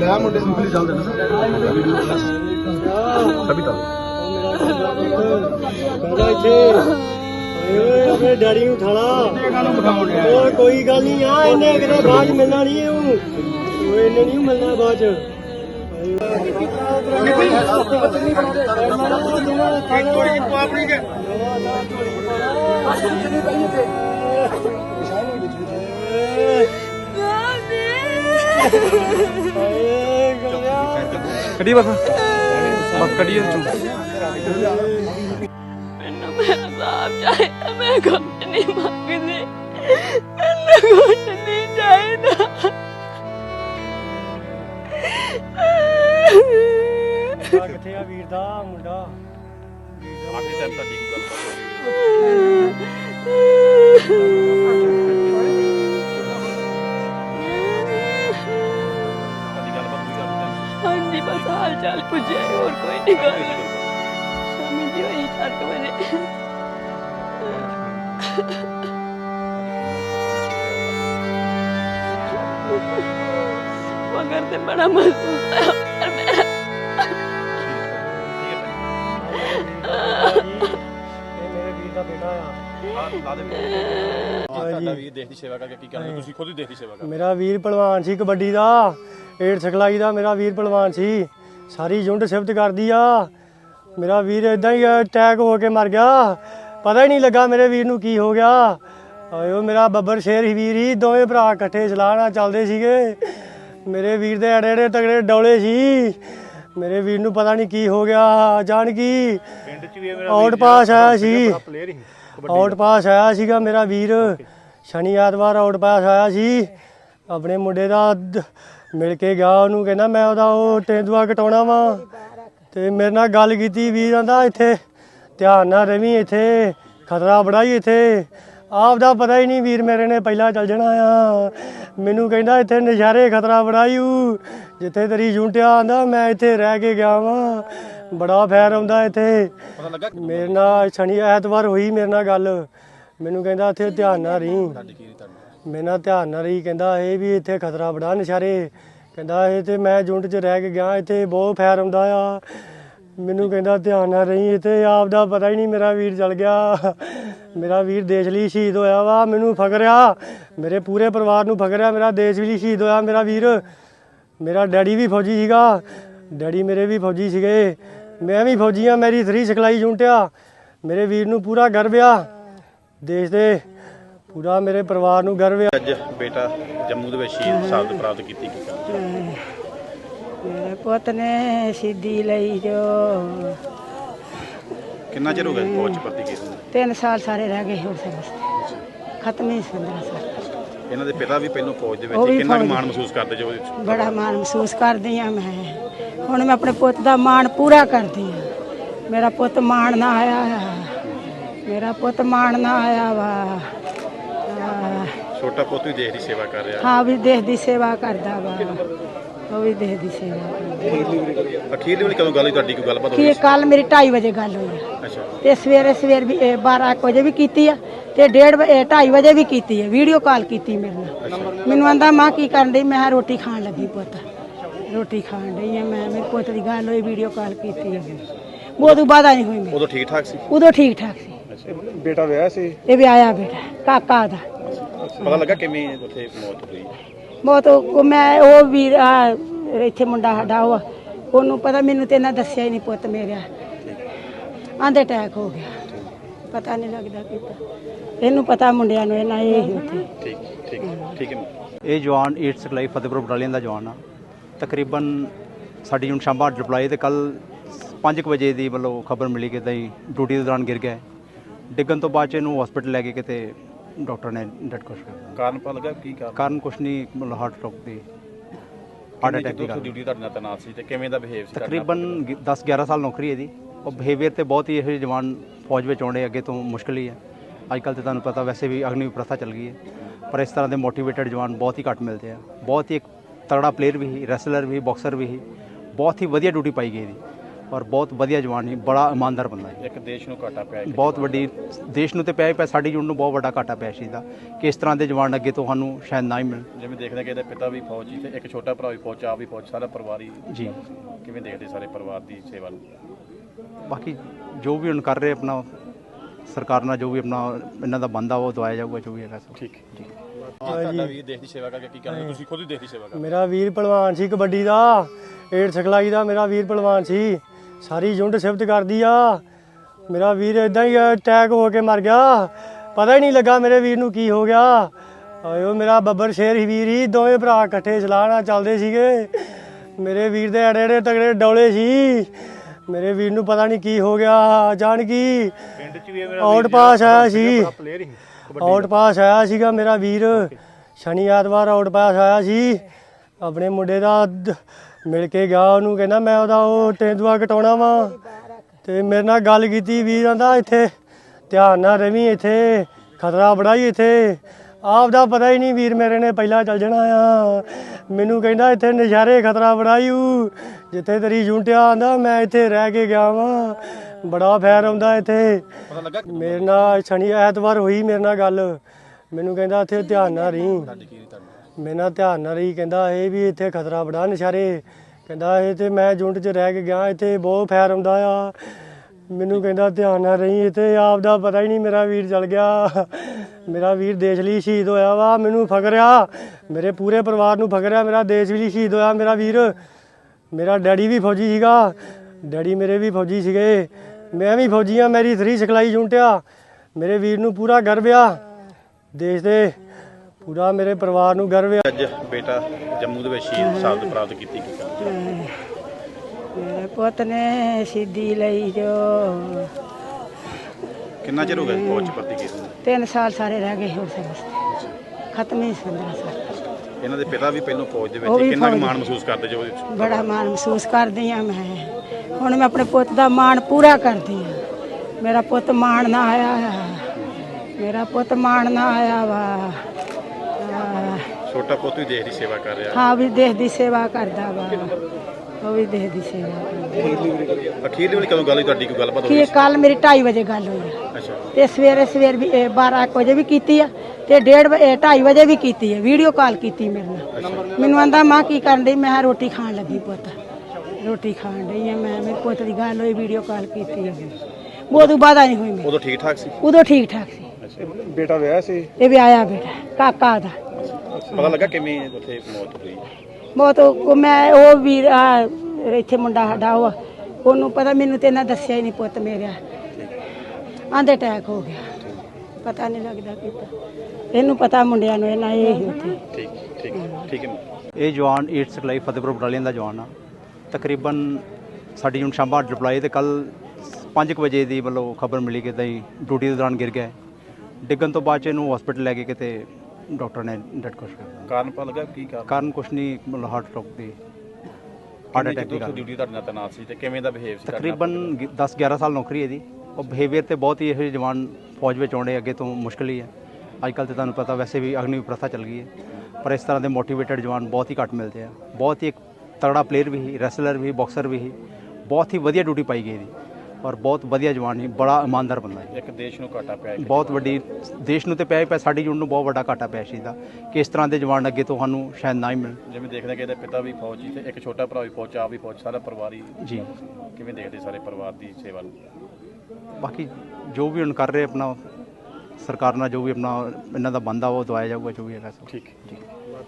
ਲੈ ਮੁੰਡੇ ਨੂੰ ਪਹਿਲੇ ਚੱਲ ਦੇਣਾ ਸਭੀ ਤਾਂ ਕਹਿੰਦਾ ਇੱਥੇ ਓਏ ਆਪਣੇ ਡੈਡੀ ਨੂੰ ਠਾਲਾ ਓਏ ਕੋਈ ਗੱਲ ਨਹੀਂ ਆ ਇਹਨੇ ਕਿਤੇ ਬਾਅਦ ਮਿਲਣਾ ਨਹੀਂ ਉਹ ਓਏ ਇਹਨੇ ਨਹੀਂ ਮਿਲਣਾ ਬਾਅਦ ਚ। ਕੱਢੀ ਬਸ। ਬਸ ਕੱਢੀ ਚੋਂ। ਮੈਨੂੰ ਮੇਰਾ ਸਾਹਬ ਚਾਹੀਦਾ, ਮੈਂ ਕੁਝ ਨਹੀਂ ਮੰਗਦੀ। ਮੈਨੂੰ ਕੁਝ ਆ ਵੀਰ ਦਾ ਮੁੰਡਾ। ਆਖਰੀ ਟਾਈਮ ਤੁਹਾਡੀ ਕੋਈ ਗੱਲ ਤੁਹਾਡੀ ਗੱਲਬਾਤ ਹੋਈ ਆਖਰੀ ਹਾਂਜੀ ਬਸ ਹਾਲ ਚਾਲ ਪੁੱਛਿਆ ਸੀ, ਹੋਰ ਕੋਈ ਨਹੀਂ ਗੱਲ। ਸ਼ਾਮੀ ਦੀ ਹੋਈ 4 ਵਜੇ। ਮਗਰ ਤੇ ਬੜਾ ਮਹਿਸੂਸ ਹੋਇਆ। ਟਾਈਮ ਲਾ ਦੇ ਤੁਹਾਡਾ ਵੀ ਦੇਸ਼ ਦੀ ਸੇਵਾ ਕਰਕੇ ਕੀ ਕਰਨਾ ਤੁਸੀਂ ਖੁਦ ਹੀ ਦੇਸ਼ ਦੀ ਸੇਵਾ ਕਰਦੇ। ਮੇਰਾ ਵੀਰ ਪਹਿਲਵਾਨ ਸੀ ਕਬੱਡੀ ਦਾ ਏਡ ਸਿਖਲਾਈ ਦਾ ਮੇਰਾ ਵੀਰ ਪਹਿਲਵਾਨ ਸੀ। ਸਾਰੀ ਯੂਨਿਟ ਸਿਫਤ ਕਰਦੀ ਆ। ਮੇਰਾ ਵੀਰ ਇਦਾਂ ਹੀ ਅਟੈਕ ਹੋ ਕੇ ਮਰ ਗਿਆ। ਪਤਾ ਹੀ ਨਹੀਂ ਲੱਗਾ ਮੇਰੇ ਵੀਰ ਨੂੰ ਕੀ ਹੋ ਗਿਆ। ਆਇਓ ਮੇਰਾ ਬੱਬਰ ਸ਼ੇਰ ਹੀ ਵੀਰ ਹੀ ਦੋਵੇਂ ਭਰਾ ਇਕੱਠੇ ਚਲਾਣਾ ਚੱਲਦੇ ਸੀਗੇ। ਮੇਰੇ ਵੀਰ ਦੇ ਅੜੇ ਅੜੇ ਤਗੜੇ ਡੌਲੇ ਸੀ। ਮੇਰੇ ਵੀਰ ਨੂੰ ਪਤਾ ਨਹੀਂ ਕੀ ਹੋ ਗਿਆ ਜਾਣ ਕੀ। ਪਿੰਡ ਚ ਵੀ ਆਊਟ ਪਾਸ ਆਇਆ ਸੀ। ਪਲੇਅਰ ਹੀ। ਆਊਟ ਪਾਸ ਆਇਆ ਸੀਗਾ ਮੇਰਾ ਵੀਰ। ਸ਼ਨੀ ਐਤਵਾਰ ਆਊਟ ਪਾਸ ਆਇਆ ਸੀ। ਆਪਣੇ ਮੁੰਡੇ ਦਾ ਦ- ਮਿਲ ਕੇ ਗਿਆ ਉਹਨੂੰ ਕਹਿੰਦਾ ਮੈਂ ਉਹਦਾ ਉਹ ਤੇਂਦੂਆ ਕਟਾਉਣਾ ਵਾ। ਤੇ ਮੇਰੇ ਨਾਲ ਗੱਲ ਕੀਤੀ ਵੀਰ ਆਂਦਾ ਇੱਥੇ ਧਿਆਨ ਨਾਲ ਰਵੀ ਇੱਥੇ ਖਤਰਾ ਬੜਾ ਹੀ ਇੱਥੇ। ਆਪ ਦਾ ਪਤਾ ਹੀ ਨਹੀਂ ਵੀਰ ਮੇਰੇ ਨੇ ਪਹਿਲਾਂ ਚੱਲ ਜਾਣਾ ਆ। ਮੈਨੂੰ ਕਹਿੰਦਾ ਇੱਥੇ ਨਜ਼ਾਰੇ ਖਤਰਾ ਬੜਾ ਹੀ ਊ। ਜਿੱਥੇ ਤੇਰੀ ਜੁੰਟਿਆ ਆਂਦਾ ਮੈਂ ਇੱਥੇ ਰਹਿ ਕੇ ਗਿਆ ਵਾਂ। ਬੜਾ ਫੈਰ ਆਉਂਦਾ ਇੱਥੇ। ਪਤਾ ਲੱਗਾ ਮੇਰੇ ਨਾਲ ਸ਼ਨੀ ਐਤਵਾਰ ਹੋਈ ਮੇਰੇ ਨਾਲ ਗੱਲ। ਮੈਨੂੰ ਕਹਿੰਦਾ ਇੱਥੇ ਧਿਆਨ ਨਾਲ ਰਹੀ। ਤੁਹਾਡੀ ਕੀ ਤੁਹਾਡੀ ਮੇਰੇ ਨਾਲ ਧਿਆਨ ਨਾਲ ਰਹੀ। ਕਹਿੰਦਾ ਇਹ ਵੀ ਇੱਥੇ ਖਤਰਾ ਬੜਾ ਨਸ਼ਾਰੇ। ਕਹਿੰਦਾ ਇਹ ਤੇ ਮੈਂ ਜੁੰਟ 'ਚ ਰਹਿ ਕੇ ਗਿਆ ਇੱਥੇ ਬਹੁਤ ਫੈਰ ਆਉਂਦਾ ਆ। ਮੈਨੂੰ ਕਹਿੰਦਾ ਧਿਆਨ ਨਾਲ ਰਹੀ ਇੱਥੇ ਆਪ ਦਾ ਪਤਾ ਹੀ ਨਹੀਂ ਮੇਰਾ ਵੀਰ ਚਲ ਗਿਆ। ਮੇਰਾ ਵੀਰ ਦੇਸ਼ ਲਈ ਸ਼ਹੀਦ ਹੋਇਆ ਵਾ ਮੈਨੂੰ ਫਖਰ ਆ ਮੇਰੇ ਪੂਰੇ ਪਰਿਵਾਰ ਨੂੰ ਫਖਰ ਆ ਮੇਰਾ ਦੇਸ਼ ਲਈ ਸ਼ਹੀਦ ਹੋਇਆ ਮੇਰਾ ਵੀਰ। ਮੇਰਾ ਡੈਡੀ ਵੀ ਫੌਜੀ ਸੀਗਾ। ਡੈਡੀ ਮੇਰੇ ਵੀ ਫੌਜੀ ਸੀਗੇ। ਮੈਂ ਵੀ ਫੌਜੀ ਆ ਮੇਰੀ 3 ਸਿਖਲਾਈ ਯੂਨਿਟ ਮੇਰੇ ਵੀਰ ਨੂੰ ਪੂਰਾ ਗਰਵ ਆ ਦੇਸ਼ ਦੇ ਪੂਰਾ ਮੇਰੇ ਪਰਿਵਾਰ ਨੂੰ ਗਰਵ ਆ ਅੱਜ ਬੇਟਾ ਜੰਮੂ ਦੇ ਵਿੱਚ ਸ਼ਹੀਦ ਸਾਹਿਬ ਪ੍ਰਾਪਤ ਕੀਤੀ ਮੇਰੇ ਪੁੱਤ ਨੇ ਸਿੱਧੀ ਲਈ ਜੋ। ਕਿੰਨਾ ਚਿਰ ਹੋ ਗਿਆ ਫੌਜ ਚ ਭਰਤੀ ਕੀਤੀ? ਨੂੰ? ਤਿੰਨ ਸਾਲ ਸਾਰੇ ਰਹਿ ਗਏ ਹੋਰ ਸਰਵਿਸ ਖਤਮ ਹੀ 15 ਸਾਲ। ਇਹਨਾਂ ਦੇ ਪਿਤਾ ਵੀ ਪਹਿਲਾਂ ਫੌਜ ਦੇ ਉਹ ਵਿੱਚ ਵੀ ਕਿੰਨਾ ਕੁ ਫੌਜ। ਮਾਣ ਮਹਿਸੂਸ ਕਰਦੇ ਜੋ ਉਹਦੇ ਬੜਾ ਮਾਣ ਮਹਿਸੂਸ ਕਰਦੀ ਆ ਮੈਂ। ਹੁਣ ਮੈਂ ਆਪਣੇ ਪੁੱਤ ਦਾ ਮਾਣ ਪੂਰਾ ਕਰਦੀ ਆ। ਮੇਰਾ ਪੁੱਤ ਮਾਣ ਨਾ ਆਇਆ ਆ। ਮੇਰਾ ਪੁੱਤ ਮਾਣ ਨਾ ਆਇਆ ਵਾ। ਆ, ਛੋਟਾ ਪੁੱਤ ਵੀ ਦੇਸ਼ ਦੀ ਸੇਵਾ ਕਰ ਰਿਹਾ। ਹਾਂ ਵੀ ਦੇਸ਼ ਦੀ ਸੇਵਾ ਕਰਦਾ ਵਾ। ਉਹ ਵੀ ਦੇਸ਼ ਦੀ ਸੇਵਾ ਕਰਦਾ। ਅਖੀਰਲੀ ਵਾਲੀ ਕਦੋਂ ਗੱਲ ਹੋਈ ਤੁਹਾਡੀ? ਕੋਈ ਗੱਲਬਾਤ ਹੋਈ? ਕੀ ਕੱਲ ਮੇਰੀ 2:30 ਵਜੇ ਗੱਲ ਹੋਈ ਆ। ਅੱਛਾ। ਤੇ ਸਵੇਰੇ ਸਵੇਰ ਵੀ ਇਹ 12 ਕੁ ਵਜੇ ਵੀ ਕੀਤੀ ਆ। ਤੇ 1:30 2:30 ਵਜੇ ਵੀ ਕੀਤੀ ਆ ਵੀਡੀਓ ਕਾਲ ਕੀਤੀ ਮੇਰੇ ਨਾਲ। ਮੈਨੂੰ ਆਂਦਾ ਮਾਂ ਕੀ ਕਰਨ ਡਈ? ਮੈਂ ਕਿਹਾ ਰੋਟੀ ਖਾਣ ਲੱਗੀ ਪੁੱਤ। ਰੋਟੀ ਖਾਣ ਡਈ ਆ ਮੈਂ ਮੇਰੇ ਪੁੱਤ ਦੀ ਗੱਲ ਹੋਈ ਵੀਡੀਓ ਕਾਲ ਕੀਤੀ ਆ। ਉਦੋਂ ਬਾਅਦ ਆਈ ਹੋਈ ਮੈਂ। ਉਦੋਂ ਠੀਕ ਠਾਕ ਸੀ? ਉਦੋਂ ਠੀਕ ਠਾਕ ਸੀ ਬੇਟਾ ਵਿਆਹ ਸੀ? ਇਹ ਵੀ ਆਇਆ ਬੇਟਾ ਕਾਕਾ ਦਾ। ਪਤਾ ਲੱਗਾ ਕਿਵੇਂ ਉੱਥੇ ਮੌਤ ਹੋਈ? ਬਹੁਤ ਉਹ ਮੈਂ ਉਹ ਵੀਰ ਆ ਇੱਥੇ ਮੁੰਡਾ ਸਾਡਾ ਉਹ ਉਹਨੂੰ ਪਤਾ ਮੈਨੂੰ ਤੇ ਇਹਨਾਂ ਦੱਸਿਆ ਹੀ ਨਹੀਂ ਪੁੱਤ ਮੇਰਾ। ਆਂਦੇ ਅਟੈਕ ਹੋ ਗਿਆ। ਪਤਾ ਨਹੀਂ ਲੱਗਦਾ ਕਿਤਾ। ਇਹਨੂੰ ਪਤਾ ਮੁੰਡਿਆਂ ਨੂੰ ਇਹਨਾਂ ਇਹ ਹੀ ਉੱਥੇ। ਠੀਕ ਠੀਕ ਠੀਕ ਹੈ ਇਹ ਜਵਾਨ 8 ਸਿਖਲਾਈ ਫਤਿਹਪੁਰ ਬਟਾਲੀਅਨ ਦਾ ਜਵਾਨ ਆ। ਤਕਰੀਬਨ ਸਾਡੀ ਹੁਣ ਸ਼ਾਮਾ ਡਿਪਲਾਈ ਤੇ ਕੱਲ 5 ਵਜੇ ਦੀ ਵੱਲੋਂ ਖਬਰ ਮਿਲੀ ਕਿ ਤਈ ਡਿਊਟੀ ਦੇ ਦੌਰਾਨ ਗਿਰ ਗਿਆ ਹੈ। ਡਿੱਗਣ ਤੋਂ ਬਾਅਦ 'ਚ ਇਹਨੂੰ ਹਸਪੀਟਲ ਲੈ ਕੇ ਕਿਤੇ ਡਾਕਟਰ ਨੇ ਡੈਡ ਕੋਸ਼ ਕਰ ਦਿੱਤਾ। ਕਾਰਨ ਪਤਾ ਲੱਗਾ ਕੀ ਕਾਰਨ? ਕਾਰਨ ਕੁਛ ਨਹੀਂ ਮਤਲਬ ਹਾਰਟ ਅਟੈਕ ਦੀ ਹਾਰਟ ਅਟੈਕ ਦੀ ਡਿਊਟੀ ਤੁਹਾਡੇ ਨਾਲ ਤੈਨਾਤ ਸੀ ਤੇ ਕਿਵੇਂ ਦਾ ਬਿਹੇਵ ਸੀ ਤੁਹਾਡੇ ਨਾਲ? ਤਕਰੀਬਨ 10 11 ਸਾਲ ਨੌਕਰੀ ਹੈ ਇਹਦੀ। ਉਹ ਬਿਹੇਵੀਅਰ ਤੇ ਬਹੁਤ ਹੀ ਇਹੋ ਜਿਹੇ ਜਵਾਨ ਫੌਜ ਵਿੱਚ ਆਉਣੇ ਅੱਗੇ ਤੋਂ ਮੁਸ਼ਕਲ ਹੀ ਹੈ। ਅੱਜ ਕੱਲ੍ਹ ਤੇ ਤੁਹਾਨੂੰ ਪਤਾ ਵੈਸੇ ਵੀ ਅਗਨੀ ਪ੍ਰਥਾ ਚੱਲ ਗਈ ਹੈ ਪਰ ਇਸ ਤਰ੍ਹਾਂ ਦੇ ਮੋਟੀਵੇਟਡ ਜਵਾਨ ਬਹੁਤ ਹੀ ਘੱਟ ਮਿਲਦੇ ਆ। ਬਹੁਤ ਹੀ ਇੱਕ ਤਗੜਾ ਪਲੇਅਰ ਵੀ ਸੀ ਰੈਸਲਰ ਵੀ ਬਾਕਸਰ ਵੀ ਸੀ। ਬਹੁਤ ਹੀ ਵਧੀਆ ਡਿਊਟੀ ਪਾਈ ਗਈ ਇਹਦੀ ਔਰ ਬਹੁਤ ਵਧੀਆ ਜਵਾਨ ਸੀ ਬੜਾ ਇਮਾਨਦਾਰ ਬੰਦਾ ਸੀ। ਇੱਕ ਦੇਸ਼ ਨੂੰ ਘਾਟਾ ਪਿਆ ਬਹੁਤ ਵੱਡੀ ਦੇਸ਼ ਨੂੰ ਤੇ ਪਿਆ ਹੀ ਪਿਆ ਸਾਡੀ ਯੂਨਿਟ ਨੂੰ ਬਹੁਤ ਵੱਡਾ ਘਾਟਾ ਪਿਆ ਸੀ ਦਾ ਕਿ ਇਸ ਤਰ੍ਹਾਂ ਦੇ ਜਵਾਨ ਅੱਗੇ ਤੋਂ ਸਾਨੂੰ ਸ਼ਾਇਦ ਨਾ ਹੀ ਮਿਲਣ। ਜਿਵੇਂ ਦੇਖਦੇ ਕਿ ਇਹਦੇ ਪਿਤਾ ਵੀ ਫੌਜੀ ਤੇ ਇੱਕ ਛੋਟਾ ਭਰਾ ਵੀ ਫੌਜ 'ਚ, ਆਪ ਵੀ ਫੌਜ ਸਾਰਾ ਪਰਿਵਾਰ ਹੀ ਜੀ। ਕਿਵੇਂ ਦੇਖਦੇ ਸਾਰੇ ਪਰਿਵਾਰ ਦੀ ਸੇਵਾ ਨੂੰ? ਬਾਕੀ ਜੋ ਵੀ ਹੁਣ ਕਰ ਰਹੇ ਆਪਣਾ ਸਰਕਾਰ ਨਾਲ ਜੋ ਵੀ ਆਪਣਾ ਇਹਨਾਂ ਦਾ ਬੰਦਾ ਉਹ ਦਵਾਇਆ ਜਾਊਗਾ ਜੋ ਵੀ ਹੈਗਾ ਸੋ ਠੀਕ। ਠੀਕ ਤੁਹਾਡਾ ਵੀ ਦੇਸ਼ ਦੀ ਸੇਵਾ ਕਰਕੇ ਕੀ ਕਰਦੇ? ਤੁਸੀਂ ਖੁਦ ਹੀ ਦੇਸ਼ ਦੀ ਸੇਵਾ ਕਰਦੇ। ਮੇਰਾ ਵੀਰ ਪਹਿਲਵਾਨ ਸੀ ਕਬੱਡੀ ਦਾ ਏਡ ਸਿਖਲਾਈ ਦਾ ਮੇਰਾ ਵੀਰ ਪਹਿਲਵਾਨ ਸੀ। ਸਾਰੀ ਯੂਨਿਟ ਸਿਫਤ ਕਰਦੀ ਆ। ਮੇਰਾ ਵੀਰ ਇਦਾਂ ਹੀ ਅਟੈਕ ਹੋ ਕੇ ਮਰ ਗਿਆ। ਪਤਾ ਹੀ ਨਹੀਂ ਲੱਗਾ ਮੇਰੇ ਵੀਰ ਨੂੰ ਕੀ ਹੋ ਗਿਆ। ਆਇਓ ਮੇਰਾ ਬੱਬਰ ਸ਼ੇਰ ਹੀ ਵੀਰ ਹੀ ਦੋਵੇਂ ਭਰਾ ਇਕੱਠੇ ਚਲਾਣਾ ਚੱਲਦੇ ਸੀਗੇ। ਮੇਰੇ ਵੀਰ ਦੇ ਅੜੇ ਅੜੇ ਤਗੜੇ ਡੌਲੇ ਸੀ। ਮੇਰੇ ਵੀਰ ਨੂੰ ਪਤਾ ਨਹੀਂ ਕੀ ਹੋ ਗਿਆ ਜਾਣ ਕੀ? ਪਿੰਡ 'ਚ ਵੀ ਆਊਟ ਪਾਸ ਆਇਆ ਸੀ। ਆਊਟ ਪਾਸ ਆਇਆ ਸੀਗਾ ਮੇਰਾ ਵੀਰ। ਸ਼ਨੀ ਐਤਵਾਰ ਆਊਟ ਪਾਸ ਆਇਆ ਸੀ। ਆਪਣੇ ਮੁੰਡੇ ਦਾ ਦ- ਮਿਲ ਕੇ ਗਿਆ ਉਹਨੂੰ ਕਹਿੰਦਾ ਮੈਂ ਉਹਦਾ ਉਹ ਤੇਂਦੂਆ ਕਟਾਉਣਾ ਵਾ। ਤੇ ਮੇਰੇ ਨਾਲ ਗੱਲ ਕੀਤੀ ਵੀਰ ਆਂਦਾ ਇੱਥੇ ਧਿਆਨ ਨਾਲ ਰਵੀ ਇੱਥੇ ਖਤਰਾ ਬੜਾ ਹੀ ਇੱਥੇ। ਆਪ ਦਾ ਪਤਾ ਹੀ ਨਹੀਂ ਵੀਰ ਮੇਰੇ ਨੇ ਪਹਿਲਾਂ ਚੱਲ ਜਾਣਾ ਆ। ਮੈਨੂੰ ਕਹਿੰਦਾ ਇੱਥੇ ਨਜ਼ਾਰੇ ਖਤਰਾ ਬੜਾ ਹੀ ਊ। ਜਿੱਥੇ ਤੇਰੀ ਯੂਨਿਟਿਆ ਆਂਦਾ ਮੈਂ ਇੱਥੇ ਰਹਿ ਕੇ ਗਿਆ ਵਾਂ। ਬੜਾ ਫੈਰ ਆਉਂਦਾ ਇੱਥੇ। ਪਤਾ ਲੱਗਾ ਕਿ ਮੇਰੇ ਨਾਲ ਸ਼ਨੀ ਐਤਵਾਰ ਹੋਈ ਮੇਰੇ ਨਾਲ ਗੱਲ। ਮੈਨੂੰ ਕਹਿੰਦਾ ਇੱਥੇ ਧਿਆਨ ਨਾਲ ਰਹੀ। ਮੇਰੇ ਨਾਲ ਧਿਆਨ ਨਾਲ ਰਹੀ। ਕਹਿੰਦਾ ਇਹ ਵੀ ਇੱਥੇ ਖਤਰਾ ਬੜਾ ਨਸ਼ਾਰੇ। ਕਹਿੰਦਾ ਇਹ ਤੇ ਮੈਂ ਜੁੰਟ 'ਚ ਰਹਿ ਕੇ ਗਿਆ ਇੱਥੇ ਬਹੁਤ ਫੈਰ ਆਉਂਦਾ ਆ। ਮੈਨੂੰ ਕਹਿੰਦਾ ਧਿਆਨ ਨਾਲ ਰਹੀ ਇੱਥੇ ਆਪ ਦਾ ਪਤਾ ਹੀ ਨਹੀਂ ਮੇਰਾ ਵੀਰ ਚਲ ਗਿਆ। ਮੇਰਾ ਵੀਰ ਦੇਸ਼ ਲਈ ਸ਼ਹੀਦ ਹੋਇਆ ਵਾ ਮੈਨੂੰ ਫਖਰ ਆ ਮੇਰੇ ਪੂਰੇ ਪਰਿਵਾਰ ਨੂੰ ਫਖਰ ਆ ਮੇਰਾ ਦੇਸ਼ ਲਈ ਸ਼ਹੀਦ ਹੋਇਆ ਮੇਰਾ ਵੀਰ। ਮੇਰਾ ਡੈਡੀ ਵੀ ਫੌਜੀ ਸੀਗਾ। ਡੈਡੀ ਮੇਰੇ ਵੀ ਫੌਜੀ ਸੀਗੇ। ਮੈਂ ਵੀ ਫੌਜੀ ਆ ਮੇਰੀ 3 ਸਿਖਲਾਈ ਯੂਨਿਟ ਆ। ਮੇਰੇ ਵੀਰ ਨੂੰ ਪੂਰਾ ਗਰਵ ਆ। ਦੇਸ਼ ਦੇ ਪੂਰਾ ਮੇਰੇ ਪਰਿਵਾਰ ਨੂੰ ਗਰਵ ਆ। ਅੱਜ ਬੇਟਾ ਜੰਮੂ ਦੇ ਵਿੱਚ ਸ਼ਹੀਦ ਸਾਹਿਬ ਪ੍ਰਾਪਤ ਕੀਤੀ ਕੀ ਗੱਲ ਮੇਰੇ ਪੁੱਤ ਨੇ ਸਿੱਧੀ ਲਈ ਜੋ ਕਿੰਨਾ ਚਿਰ ਹੋ ਗਿਆ ਫੌਜ 'ਚ ਭਰਤੀ ਕੀਤੀ? ਨੂੰ? ਤਿੰਨ ਸਾਲ ਸਾਰੇ ਰਹਿ ਗਏ ਹੋਰ ਸਰਵਿਸ ਖਤਮ ਹੀ 15 ਸਾਲ ਇਹਨਾਂ ਦੇ ਪਿਤਾ ਵੀ ਪਹਿਲਾਂ ਫੌਜ ਦੇ ਉਹ ਵਿੱਚ ਵੀ। ਕਿੰਨਾ ਕੁ ਫੌਜ। ਮਾਣ ਮਹਿਸੂਸ ਕਰਦੇ ਜੋ ਉਹਦੇ ਬੜਾ ਮਾਣ ਮਹਿਸੂਸ ਕਰਦੀ ਆ ਮੈਂ। ਹੁਣ ਮੈਂ ਆਪਣੇ ਪੁੱਤ ਦਾ ਮਾਣ ਪੂਰਾ ਕਰਦੀ ਆ। ਮੇਰਾ ਪੁੱਤ ਮਾਣ ਨਾ ਆਇਆ ਆ। ਮੇਰਾ ਪੁੱਤ ਮਾਣ ਨਾ ਆਇਆ ਵਾ। ਆ, ਛੋਟਾ ਪੁੱਤ ਵੀ ਦੇਸ਼ ਦੀ ਸੇਵਾ ਕਰ ਰਿਹਾ। ਹਾਂ ਵੀ ਦੇਸ਼ ਦੀ ਸੇਵਾ ਕਰਦਾ ਵਾ। ਉਹ ਵੀ ਦੇਸ਼ ਦੀ ਸੇਵਾ ਕਰਦਾ ਅਖੀਰਲੀ ਵਾਲੀ ਕਦੋਂ ਗੱਲ ਹੋਈ ਤੁਹਾਡੀ? ਕੋਈ ਗੱਲਬਾਤ ਹੋਈ? ਕੀ ਕੱਲ ਮੇਰੀ 2:30 ਵਜੇ ਗੱਲ ਹੋਈ ਆ। ਅੱਛਾ। ਤੇ ਸਵੇਰੇ ਸਵੇਰ ਵੀ 12 ਕੁ ਵਜੇ ਵੀ ਕੀਤੀ ਆ ਤੇ 1:30 2:30 ਵਜੇ ਵੀ ਕੀਤੀ ਆ। ਵੀਡੀਓ ਕਾਲ ਕੀਤੀ ਮੇਰੇ ਨਾਲ। ਮੈਨੂੰ ਆਂਦਾ ਮਾਂ ਕੀ ਕਰਨ ਡਈ? ਮੈਂ ਕਿਹਾ ਰੋਟੀ ਖਾਣ ਲੱਗੀ ਪੁੱਤ। ਰੋਟੀ ਖਾਣ ਡਈ ਆ ਮੈਂ। ਮੇਰੇ ਪੁੱਤ ਦੀ ਗੱਲ ਹੋਈ ਵੀਡੀਓ ਕਾਲ ਕੀਤੀ ਆ। ਬਹੁਤ ਬਾਅਦ ਆਈ ਹੋਈ ਮੈਂ। ਉਦੋਂ ਠੀਕ ਠਾਕ ਸੀ? ਉਦੋਂ ਠੀਕ ਠਾਕ ਸੀ ਬੇਟਾ ਵਿਆਹ ਸੀ? ਇਹ ਵੀ ਆਇਆ ਬੇਟਾ ਕਾਕਾ ਦਾ ਪਤਾ ਲੱਗਾ ਕਿਵੇਂ ਉੱਥੇ ਮੌਤ ਹੋਈ? ਬਹੁਤ ਉਹ- ਮੈਂ ਉਹ ਵੀਰ, ਆ, ਇੱਥੇ ਮੁੰਡਾ ਸਾਡਾ ਉਹ ਉਹਨੂੰ ਪਤਾ ਮੈਨੂੰ ਤੇ ਇਹਨਾਂ ਦੱਸਿਆ ਹੀ ਨਹੀਂ ਪੁੱਤ ਮੇਰਾ ਆਂਦੇ ਅਟੈਕ ਹੋ ਗਿਆ। ਪਤਾ ਨਹੀਂ ਲੱਗਦਾ ਕਿਤਾ ਇਹਨੂੰ ਪਤਾ ਮੁੰਡਿਆਂ ਨੂੰ, ਇਹਨਾਂ ਇਹ ਹੀ ਉੱਥੇ। ਠੀਕ ਠੀਕ ਠੀਕ ਹੈ। ਇਹ ਜਵਾਨ 8 ਸਿਖਲਾਈ ਫਤਿਹਪੁਰ ਬਟਾਲੀਅਨ ਦਾ ਜਵਾਨ ਆ। ਤਕਰੀਬਨ ਸਾਡੀ ਯੂਨਿਟ ਸ਼ਾਮਾ ਡਿਪਲਾਈ ਤੇ ਕੱਲ 5 ਵਜੇ ਦੀ ਮਤਲਬ ਖਬਰ ਮਿਲੀ ਕਿ ਤਈ ਡਿਊਟੀ ਦੇ ਦੌਰਾਨ ਗਿਰ ਗਿਆ। ਹੈ। ਡਿੱਗਣ ਤੋਂ ਬਾਅਦ 'ਚ ਇਹਨੂੰ ਹਸਪੀਟਲ ਲੈ ਕੇ ਕਿਤੇ। ਡਾਕਟਰ ਨੇ ਡੈਡ ਕੋਸ਼ ਕਰ ਦਿੱਤਾ। ਕਾਰਨ ਪਤਾ ਲੱਗਾ ਕੀ ਕਾਰਨ? ਕਾਰਨ ਕੁਛ ਨਹੀਂ ਮਤਲਬ ਹਾਰਟ ਅਟੈਕ ਦੀ। ਹਾਰਟ ਅਟੈਕ ਦੀ ਡਿਊਟੀ ਤੁਹਾਡੇ ਨਾਲ ਤੈਨਾਤ ਸੀ ਤੇ ਕਿਵੇਂ ਦਾ ਬਿਹੇਵ ਸੀ? ਤਕਰੀਬਨ 10 11 ਸਾਲ ਨੌਕਰੀ ਹੈ ਇਹਦੀ। ਉਹ ਬਿਹੇਵੀਅਰ ਤੇ ਬਹੁਤ ਹੀ ਇਹੋ ਜਿਹੇ ਜਵਾਨ ਫੌਜ ਵਿੱਚ ਆਉਣੇ ਅੱਗੇ ਤੋਂ ਮੁਸ਼ਕਲ ਹੀ ਹੈ। ਅੱਜ ਕੱਲ੍ਹ ਤੇ ਤੁਹਾਨੂੰ ਪਤਾ ਵੈਸੇ ਵੀ ਅਗਨੀ ਪ੍ਰਥਾ ਚੱਲ ਗਈ ਹੈ। ਪਰ ਇਸ ਤਰ੍ਹਾਂ ਦੇ ਮੋਟੀਵੇਟਡ ਜਵਾਨ ਬਹੁਤ ਹੀ ਘੱਟ ਮਿਲਦੇ ਆ। ਬਹੁਤ ਹੀ ਇੱਕ ਤਗੜਾ ਪਲੇਅਰ ਵੀ ਸੀ ਰੈਸਲਰ ਵੀ ਬਾਕਸਰ ਵੀ ਸੀ। ਬਹੁਤ ਹੀ ਵਧੀਆ ਡਿਊਟੀ ਪਾਈ ਗਈ ਇਹਦੀ। ਔਰ ਬਹੁਤ ਵਧੀਆ ਜਵਾਨ ਸੀ ਬੜਾ ਇਮਾਨਦਾਰ ਬੰਦਾ ਹੈ। ਇੱਕ ਦੇਸ਼ ਨੂੰ ਘਾਟਾ ਪਿਆ ਇੱਕ ਬਹੁਤ ਵੱਡੀ ਦੇਸ਼ ਨੂੰ ਤੇ ਪਿਆ ਹੀ ਪਿਆ ਸਾਡੀ ਯੂਨਿਟ ਨੂੰ ਬਹੁਤ ਵੱਡਾ ਘਾਟਾ ਪਿਆ ਸੀ ਦਾ ਕਿ ਇਸ ਤਰ੍ਹਾਂ ਦੇ ਜਵਾਨ ਅੱਗੇ ਤੋਂ ਸਾਨੂੰ ਸ਼ਾਇਦ ਨਾ ਹੀ ਮਿਲਣ। ਜਿਵੇਂ ਦੇਖਦੇ ਕਿ ਇਹਦੇ ਪਿਤਾ ਵੀ ਫੌਜੀ ਤੇ ਇੱਕ ਛੋਟਾ ਭਰਾ ਵੀ ਫੌਜ ਆਪ ਵੀ ਫੌਜ ਸਾਰਾ ਪਰਿਵਾਰ ਹੀ ਜੀ। ਕਿਵੇਂ ਦੇਖਦੇ ਸਾਰੇ ਪਰਿਵਾਰ ਦੀ ਸੇਵਾ ਨੂੰ? ਬਾਕੀ ਜੋ ਵੀ ਹੁਣ ਕਰ ਰਹੇ ਆਪਣਾ ਸਰਕਾਰ ਨਾਲ ਜੋ ਵੀ ਆਪਣਾ ਇਹਨਾਂ ਦਾ ਬੰਦਾ ਉਹ ਦਵਾਇਆ ਜਾਊਗਾ ਜੋ ਵੀ ਹੈਗਾ ਸੋ ਠੀਕ। ਠੀਕ